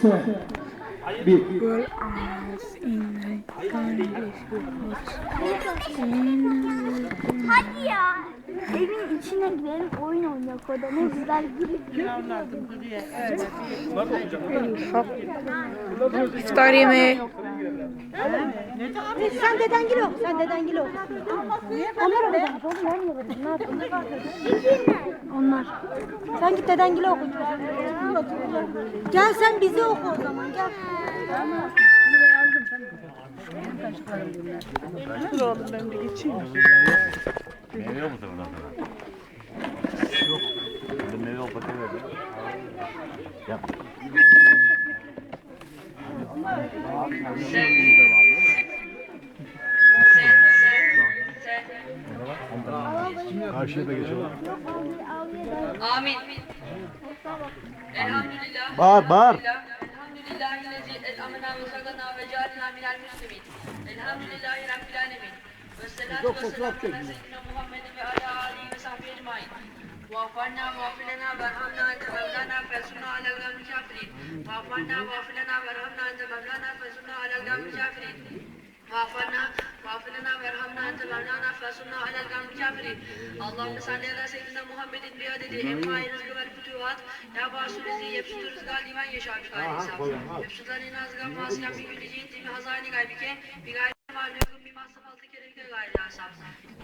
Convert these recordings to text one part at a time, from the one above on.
是。Bir. Girl eyes in my eyes Hadi ya. Evin içine gidelim oyun oynayak orada. Ne güzel girip İftar yemeği. Sen deden gül oku, sen deden gül oku. Onlar. Oğlum ben yapıyordum. Ne yaptın? Onlar. Sen git deden gül oku. Gel sen bizi oku o zaman gel. Meyve yok mu sana bundan sonra? Yok. Ben meyve bakayım verdim. Yap. Karşıya da geçelim. Amin. Elhamdülillah. Bağır, bağır. Elhamdülillahi lezi et'amena ve sakana ve cealina minel müslimin. Elhamdülillahi rabbil alemin. Ve salatu ve selamu ala seyyidina Muhammedin ve ala alihi ve sahbihi ecmain. وغفرنا واغفر لنا وارحمنا انت مولانا فانصرنا على القوم الكافرين وغفرنا واغفر لنا وارحمنا انت مولانا فانصرنا على القوم الكافرين Muafferna, muafferna ve erhamna ente mevlana fesunna alel gamil kafirin. Allahümme salli ala seyyidina Muhammedin bi adedi emmayi rızkı vel fütüvat. Ya basu rizi yepsutu rızkı alimen yaşa bi gayri hesap. Yepsutların azgam vasiyam bi gülü cinti bi hazani gaybike bi gayri maliyokun bi masraf altı kerevike gayri hesap.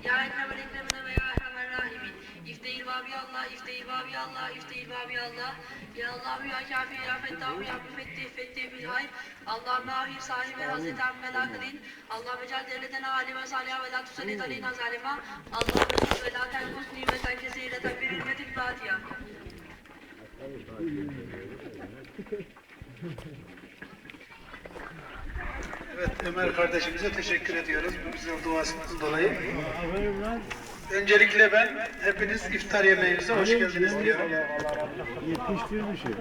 Ya ekremen ekremine ve ya erhamen rahimin. İftehil vabi Allah, iftehil vabi Allah, iftehil vabi Allah. Ya Allah'u ya kafi ya fettahu ya müfettih fettih bil hayr. Allah mahi sahibi Hazreti Amvela kılin. Allah ve cel devletine alime salih ve la tusallit aleyna zalima. Allah ve la tenkus nimeten kesireten bir hürmetin Fatiha. Evet Ömer kardeşimize teşekkür ediyoruz bu güzel duasından dolayı. Öncelikle ben hepiniz iftar yemeğimize hoş geldiniz diyorum. Yetiştirmişim.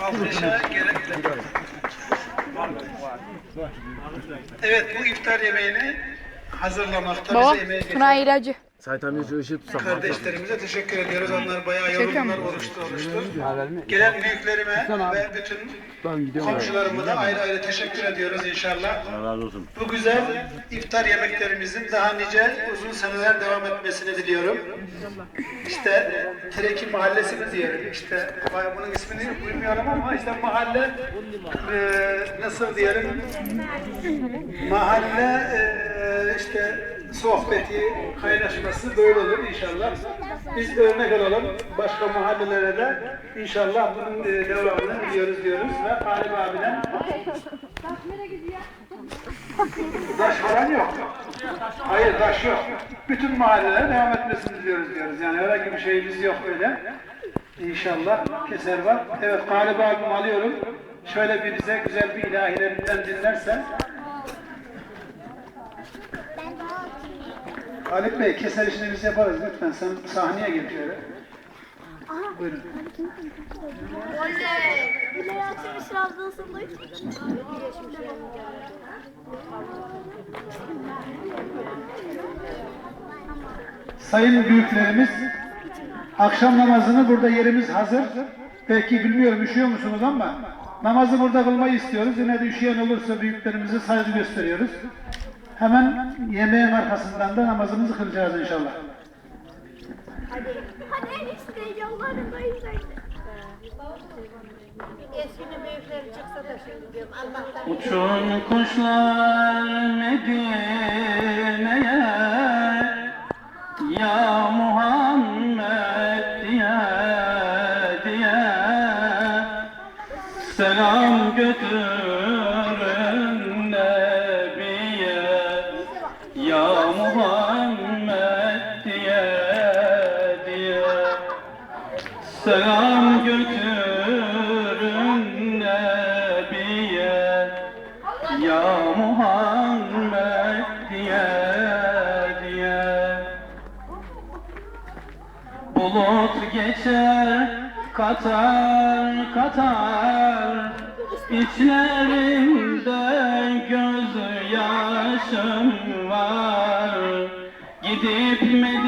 Alkışa gerek yok. Evet bu iftar yemeğini hazırlamakta Baba, bize emeği geçen ilacı. Sait amca ışığı tutsam. kardeşlerimize teşekkür ediyoruz. Onlar bayağı yoruldular, oruçlu oruçlu. Gelen büyüklerime ve bütün komşularıma da ayrı ayrı teşekkür ediyoruz inşallah. Allah razı olsun. Bu güzel iftar yemeklerimizin daha nice uzun seneler devam etmesini diliyorum. İşte Tereki Mahallesi mi diyelim? İşte bunun ismini bilmiyorum ama işte mahalle e, nasıl diyelim? Mahalle e, işte sohbeti, kaynaşması böyle olur inşallah. Biz de örnek olalım. Başka mahallelere de inşallah bunun e, devamını biliyoruz diyoruz ve Galip abiden Taş falan yok. Hayır taş yok. Bütün mahallelere devam etmesini diliyoruz diyoruz. Yani herhangi bir şeyimiz yok öyle. İnşallah keser var. Evet Galip abim alıyorum. Şöyle bir bize güzel bir ilahilerinden dinlersen. Galip Bey keser işini biz yaparız lütfen. Sen sahneye gel şöyle. Buyurun. Bile açmış Trabzon'sundayım. Sayın büyüklerimiz, akşam namazını burada yerimiz hazır. Belki bilmiyorum üşüyor musunuz ama namazı burada kılmayı istiyoruz. Yine de üşüyen olursa büyüklerimize saygı gösteriyoruz. Hemen yemeğin arkasından da namazımızı kılacağız inşallah. Hadi enişte yalvarın dayı dayı. Eskinin büyükleri çıksa da şimdi diyorum Allah'tan. Uçun kuşlar Medine'ye Ya Muhammed Muhammed diye diye. Bulut geçer katar katar. İçlerinde gözyaşım var. Gidip Medine'ye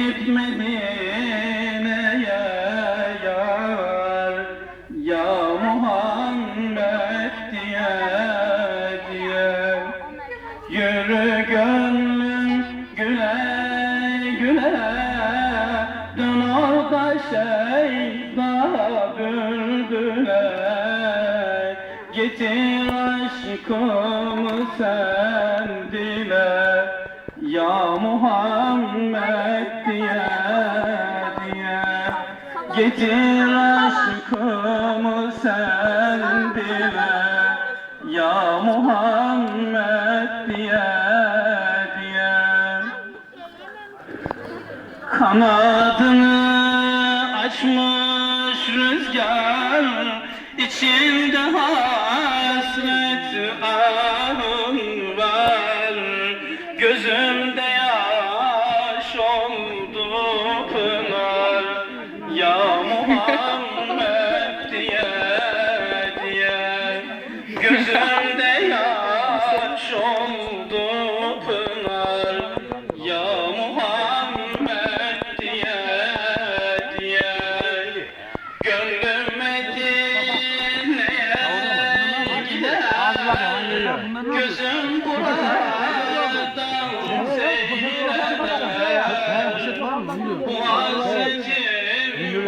gidip Medine'ye yar Ya Muhammed diye diye. Yürü gönlüm güle güle Dön orada şeyda bürdüle Getir aşkımı sen dile Ya Muhammed Getir aşkımı sen dile Ya Muhammed diye diye. Kanadını açmış rüzgar içinde hasret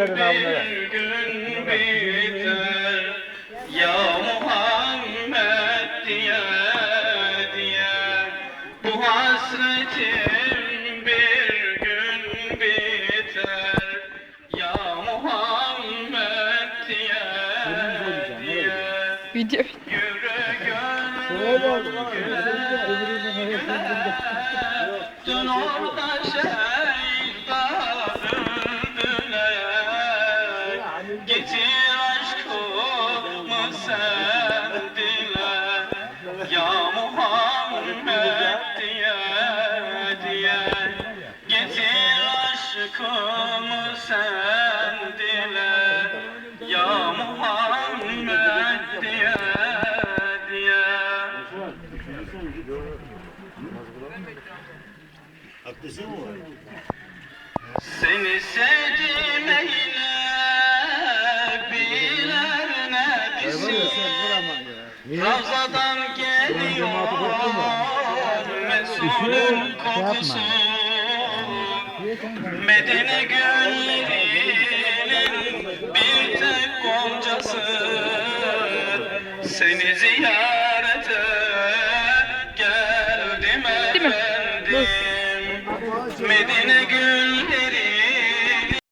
hasretim bir Seni sevdim eyle biler ne pisi Ravzadan geliyor Resulün kokusu. Medine güllerinin bir tek goncası. Seni ziyarete